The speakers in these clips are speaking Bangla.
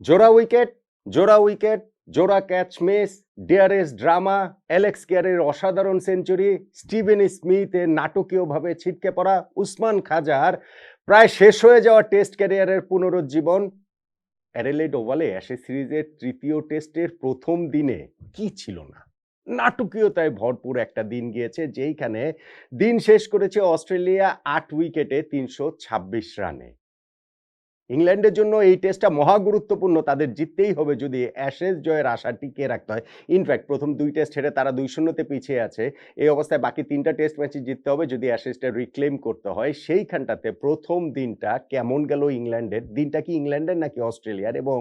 জোড়া উইকেট জোড়া উইকেট, জোড়া catch miss DRS drama Alex কেয়ারের অসাধারণ সেঞ্চুরি স্টিভেন স্মিথের নাটকীয়ভাবে ছিটকে পড়া উসমান খাজার প্রায় শেষ হয়ে যাওয়া টেস্ট ক্যারিয়ারের পুনরুজ্জীবন। অ্যারেলেড ওভালে অ্যাশে সিরিজের তৃতীয় টেস্টের প্রথম দিনে কি ছিল না? নাটকীয়তায় ভরপুর একটা দিন গিয়েছে যেইখানে দিন শেষ করেছে অস্ট্রেলিয়া আট উইকেটে তিনশো ছাব্বিশ রানে। ইংল্যান্ডের জন্য এই টেস্টটা মহা গুরুত্বপূর্ণ, তাদের জিততেই হবে যদি অ্যাশেজ জয়ের আশা টিকিয়ে রাখতে হয়। ইনফ্যাক্ট প্রথম দুই টেস্ট হেরে তারা দুই শূন্যতে পিছিয়ে আছে। এই অবস্থায় বাকি তিনটা টেস্ট ম্যাচে জিততে হবে যদি অ্যাশেজটা রিক্লেম করতে হয়। সেইখানটাতে প্রথম দিনটা কেমন গেল ইংল্যান্ডের? দিনটা কি ইংল্যান্ডের নাকি অস্ট্রেলিয়ার? এবং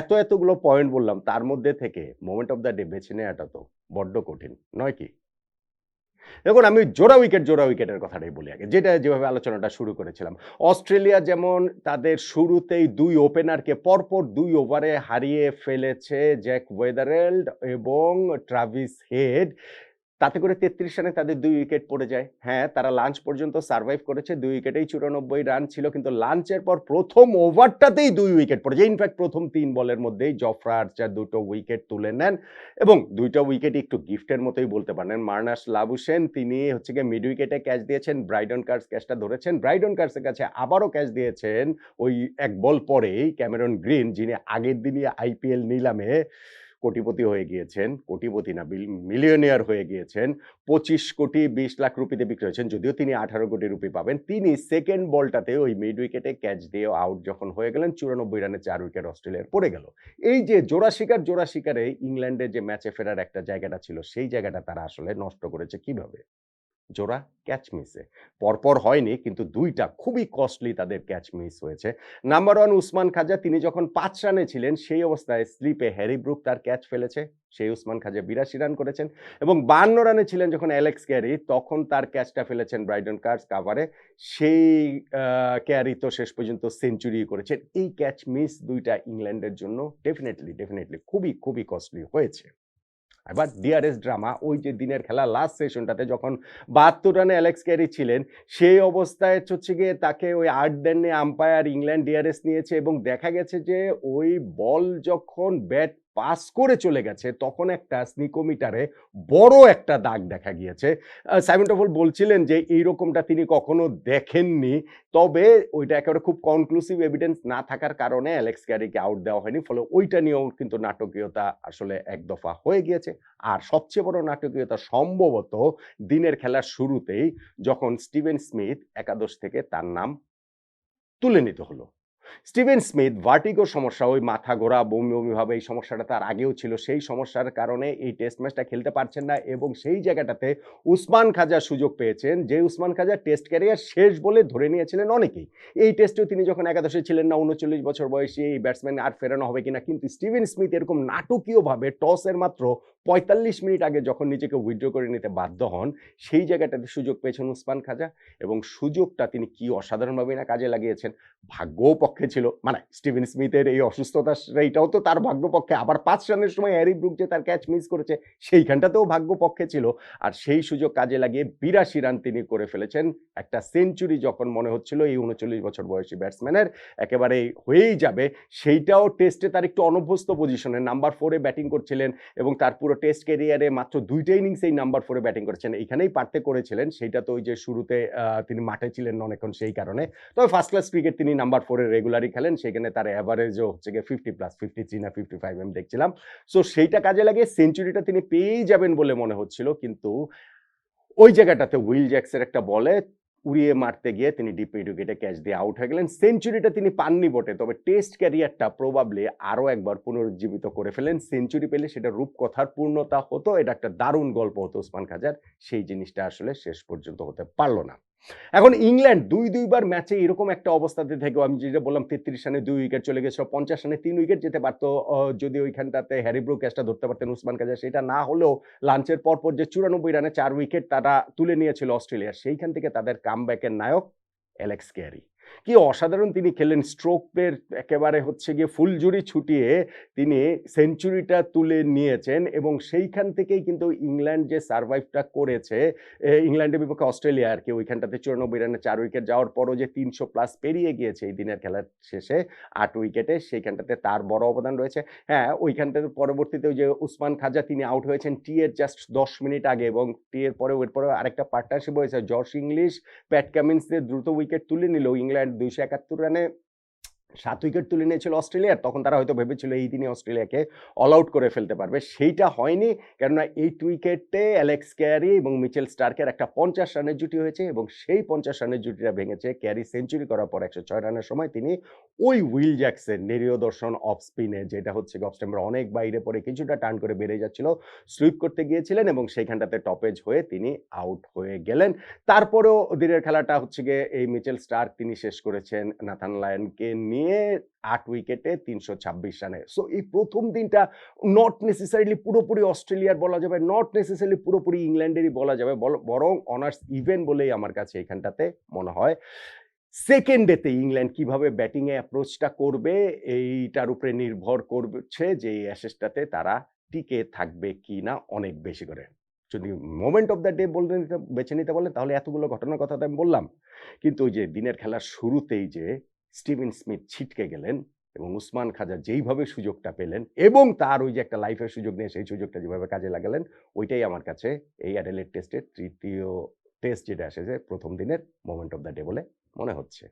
এত এতগুলো পয়েন্ট বললাম, তার মধ্যে থেকে মোমেন্ট অফ দ্য ডে বেছে নেওয়াটা তো বড্ড কঠিন, নয় কি? দেখুন, আমি জোড়া উইকেট জোড়া উইকেটের কথাটাই বলি আগে। যেটা যেভাবে আলোচনাটা শুরু করেছিলাম। অস্ট্রেলিয়া যেমন তাদের শুরুতেই দুই ওপেনারকে পরপর দুই ওভারে হারিয়ে ফেলেছে জ্যাক ওয়েদারেল্ড এবং ট্রাভিস হেড। তাতে করে তেত্রিশ রানে তাদের দুই উইকেট পড়ে যায়। হ্যাঁ তারা লাঞ্চ পর্যন্ত সার্ভাইভ করেছে, দুই উইকেটেই চুরানব্বই রান ছিল, কিন্তু লাঞ্চের পর প্রথম ওভারটাতেই দুই উইকেট পড়ে যায়। ইনফ্যাক্ট প্রথম তিন বলের মধ্যেই জফরা আর্চার দুটো উইকেট তুলে নেন এবং দুইটা উইকেট একটু গিফটের মতোই বলতে পারেন। মার্নাস লাবুসেন তিনি হচ্ছে গিয়ে মিড উইকেটে ক্যাচ দিয়েছেন, ব্রাইডন কার্স ক্যাচটা ধরেছেন। ব্রাইডন কার্সের কাছে আবারও ক্যাচ দিয়েছেন ওই এক বল পরেই ক্যামেরন গ্রিন, যিনি আগের দিনই আইপিএল নিলামে কোটিপতি হয়ে গিয়েছেন, কোটিপতি না মিলিয়নিয়ার হয়ে গিয়েছেন, পঁচিশ কোটি বিশ লাখ রুপিতে বিক্রি হয়েছেন, যদিও তিনি আঠারো কোটি রুপি পাবেন। তিনি সেকেন্ড বলটাতে ওই মিড উইকেটে ক্যাচ দিয়ে আউট যখন হয়ে গেলেন, চুরানব্বই রানে চার উইকেট অস্ট্রেলিয়ার পড়ে গেল। এই যে জোড়া শিকার, জোড়া শিকারে ইংল্যান্ডের যে ম্যাচে ফেরার একটা জায়গাটা ছিল, সেই জায়গাটা তারা আসলে নষ্ট করেছে কীভাবে? জোড়া ক্যাচ মিসে পরপর হয়নি, কিন্তু দুইটা খুবই কস্টলি তাদের ক্যাচ মিস হয়েছে। নাম্বার ওয়ান উসমান খাজা, তিনি যখন পাঁচ রানে ছিলেন, সেই অবস্থায় স্লিপে হ্যারি ব্রুক তার ক্যাচ ফেলেছে। সেই উসমান খাজা বিরাশি রান করেছেন এবং বান্ন রানে ছিলেন যখন অ্যালেক্স ক্যারি, তখন তার ক্যাচটা ফেলেছেন ব্রাইডন কার্স কাভারে। সেই ক্যারি তো শেষ পর্যন্ত সেঞ্চুরি করেছেন। এই ক্যাচ মিস দুইটা ইংল্যান্ডের জন্য ডেফিনেটলি ডেফিনেটলি খুবই খুবই কস্টলি হয়েছে। এবার ডিআরএস ড্রামা ওই যে দিনের খেলা লাস্ট সেশনটাতে যখন বাহাত্তর রানে অ্যালেক্স ক্যারি ছিলেন, সেই অবস্থায় হচ্ছে গিয়ে তাকে ওই আট দেননি আম্পায়ার ইংল্যান্ড ডিআরএস নিয়েছে এবং দেখা গেছে যে ওই বল যখন ব্যাট পাস করে চলে গেছে তখন একটা স্নিকোমিটারে বড় একটা দাগ দেখা গিয়েছে। আহ, সাইমন টফল বলছিলেন যে এইরকমটা তিনি কখনো দেখেননি তবে ওইটা একেবারে খুব কনক্লুসিভ এভিডেন্স না থাকার কারণে অ্যালেক্স ক্যারিকে আউট দেওয়া হয়নি ফলে ওইটা নিয়েও কিন্তু নাটকীয়তা আসলে এক দফা হয়ে গিয়েছে। আর সবচেয়ে বড় নাটকীয়তা সম্ভবত দিনের খেলার শুরুতেই যখন স্টিভেন স্মিথ একাদশ থেকে তার নাম তুলে নিতে হলো। স্টিভেন স্মিথ ভার্টিগোর সমস্যা, ওই মাথা ঘোরা, বমি বমি ভাবে, এই সমস্যাটা তার আগেও ছিল। সেই সমস্যার কারণে এই টেস্ট ম্যাচটা খেলতে পারছেন না এবং সেই জায়গাটাতে উসমান খাজা সুযোগ পেয়েছেন, যে উসমান খাজা টেস্ট ক্যারিয়ার শেষ বলে ধরে নিয়েছিলেন অনেকেই। এই টেস্টেও তিনি যখন একাদশে ছিলেন না, উনচল্লিশ বছর বয়সী এই ব্যাটসম্যান আর ফেরানো হবে কিনা, কিন্তু স্টিভেন স্মিথ এরকম নাটকীয়ভাবে টসের মাত্র পঁয়তাল্লিশ মিনিট আগে যখন নিজেকে উইথড্র করে নিতে বাধ্য হন, সেই জায়গাটাতে সুযোগ পেয়েছেন উসমান খাজা এবং সুযোগটা তিনি কি অসাধারণভাবে না কাজে লাগিয়েছেন, ভাগ্যও পক্ষে ছিল। মানে স্টিভেন স্মিথের এই অসুস্থতা এইটাও তো তার ভাগ্য পক্ষে। আবার পাঁচ রানের সময় হ্যারি ব্রুক যে তার ক্যাচ মিস করেছে, সেইখানটাতেও ভাগ্য পক্ষে ছিল। আর সেই সুযোগ কাজে লাগিয়ে বিরাশি রান তিনি করে ফেলেছেন একটা সেঞ্চুরি যখন মনে হচ্ছিল এই উনচল্লিশ বছর বয়সী ব্যাটসম্যানের একেবারে হয়েই যাবে। সেইটাও টেস্টে তার একটু অনভ্যস্ত পজিশনে নাম্বার ফোরে ব্যাটিং করছিলেন এবং তার টেস্ট ক্যারিয়ারে মাত্র দুইটা ইনিংসেই নাম্বার ফোরে ব্যাটিং করেছেন। এইখানেই পারতে করেছিলেন সেইটা তো ওই যে শুরুতে তিনি মাঠে ছিলেন অনেকক্ষণ সেই কারণে। তবে ফার্স্ট ক্লাস ক্রিকেট তিনি নাম্বার ফোরে রেগুলারই খেলেন, সেখানে তার অ্যাভারেজও হচ্ছে গিয়ে ফিফটি প্লাস ফিফটি থ্রি না ফিফটি ফাইভ আমি দেখছিলাম। সো সেইটা কাজে লাগিয়ে সেঞ্চুরিটা তিনি পেয়েই যাবেন বলে মনে হচ্ছিল, কিন্তু ওই জায়গাটাতে উইল জ্যাক্সের একটা বলে উড়িয়ে মারতে গিয়ে তিনি ডিপ উইকেটে ক্যাচ দিয়ে আউট হয়ে গেলেন। সেঞ্চুরিটা তিনি পাননি বটে। তবে টেস্ট ক্যারিয়ারটা প্রবাবলি আরও একবার পুনরুজ্জীবিত করে ফেলেন। সেঞ্চুরি পেলে সেটা রূপকথার পূর্ণতা হতো। এটা একটা দারুণ গল্প হতো ওসমান খাজার। সেই জিনিসটা আসলে শেষ পর্যন্ত হতে পারল না। এখন ইংল্যান্ড দুই, দুইবার ম্যাচে এরকম একটা অবস্থাতে থেকেও, আমি যেটা বললাম তেত্রিশ রানে দুই উইকেট চলে গেছিল, পঞ্চাশ রানে তিন উইকেট যেতে পারতো যদি ওইখানটাতে হ্যারি ব্রুক ক্যাচটা ধরতে পারতেন উসমান কাজা সেটা না হলেও লাঞ্চের পরপর যে চুরানব্বই রানে চার উইকেট তারা তুলে নিয়েছিল অস্ট্রেলিয়া সেইখান থেকে তাদের কামব্যাকের নায়ক অ্যালেক্স ক্যারি। কি অসাধারণ তিনি খেললেন। স্ট্রোকের একেবারে হচ্ছে গিয়ে ফুলঝুরি ছুটিয়ে তিনি সেঞ্চুরিটা তুলে নিয়েছেন এবং সেইখান থেকেই কিন্তু ইংল্যান্ড যে সার্ভাইভটা করেছে ইংল্যান্ডের বিপক্ষে অস্ট্রেলিয়া আর কি, ওইখানটাতে চুরানব্বই রানে চার উইকেট যাওয়ার পরও যে তিনশো প্লাস পেরিয়ে গিয়েছে এই দিনের খেলার শেষে আট উইকেটে, সেইখানটাতে তার বড় অবদান রয়েছে। হ্যাঁ ওইখানটাতে পরবর্তীতে যে উসমান খাজা তিনি আউট হয়েছেন, টি এর জাস্ট দশ মিনিট আগে এবং টি এর পরে এরপরে আরেকটা পার্টনারশিপ হয়েছে, জর্জ ইংলিশ, প্যাট কামিন্সদের দ্রুত উইকেট তুলে নিল ইংল্যান্ড দুইশো একাত্তর রানে সাত উইকেট তুলে নিয়েছিল অস্ট্রেলিয়ার তখন তারা হয়তো ভেবেছিল এই দিনে অস্ট্রেলিয়াকে অল আউট করে ফেলতে পারবে। সেইটা হয়নি, কেননা এইট উইকেটে অ্যালেক্স ক্যারি এবং মিচেল স্টার্কের একটা পঞ্চাশ রানের জুটি হয়েছে এবং সেই পঞ্চাশ রানের জুটিটা ভেঙেছে। ক্যারি সেঞ্চুরি করার পর একশো ছয় রানের সময় তিনি ওই উইল জ্যাকসের নিরীহ দর্শন অফ স্পিনে যেটা হচ্ছে অফ স্টেম্বার অনেক বাইরে পড়ে কিছুটা টার্ন করে বেড়ে যাচ্ছিল সুইপ করতে গিয়েছিলেন এবং সেইখানটাতে টপেজ হয়ে তিনি আউট হয়ে গেলেন। তারপরেও দিনের খেলাটা হচ্ছে গিয়ে এই মিচেল স্টার্ক তিনি শেষ করেছেন নাথান লায়নকে নিয়ে। আট উইকেটে তিনশো ছাব্বিশ রানে। সো এই প্রথম দিনটা নট নেসেসারিলি পুরোপুরি অস্ট্রেলিয়ার বলা যাবে নট নেসেসারিলি পুরোপুরি ইংল্যান্ডেরই বলা যাবে বরং অনার্স ইভেন বলেই আমার কাছে এখানটাতে মনে হয়। সেকেন্ড ডেতে ইংল্যান্ড কীভাবে ব্যাটিংয়ে অ্যাপ্রোচটা করবে, এইটার উপরে নির্ভর করছে যে এই অ্যাসেসটাতে তারা টিকে থাকবে কি না অনেক বেশি করে। যদি মোমেন্ট অফ দ্য ডে বলতে বেছে নিতে বলে তাহলে এতগুলো ঘটনার কথা তো আমি বললাম। কিন্তু ওই যে দিনের খেলার শুরুতেই যে স্টিভেন স্মিথ ছিটকে গেলেন এবং উসমান খাজা যেইভাবে সুযোগটা পেলেন এবং তার ওই যে একটা লাইফের সুযোগ নিয়ে সেই সুযোগটা যেভাবে কাজে লাগালেন, ওইটাই আমার কাছে এই অ্যাডেলের টেস্টের তৃতীয় টেস্ট যেটা এসেছে প্রথম দিনের মোমেন্ট অফ দ্য ডে বলে মনে হচ্ছে।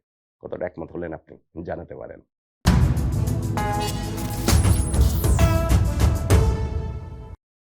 কতটা একমত হলেন আপনি জানাতে পারেন।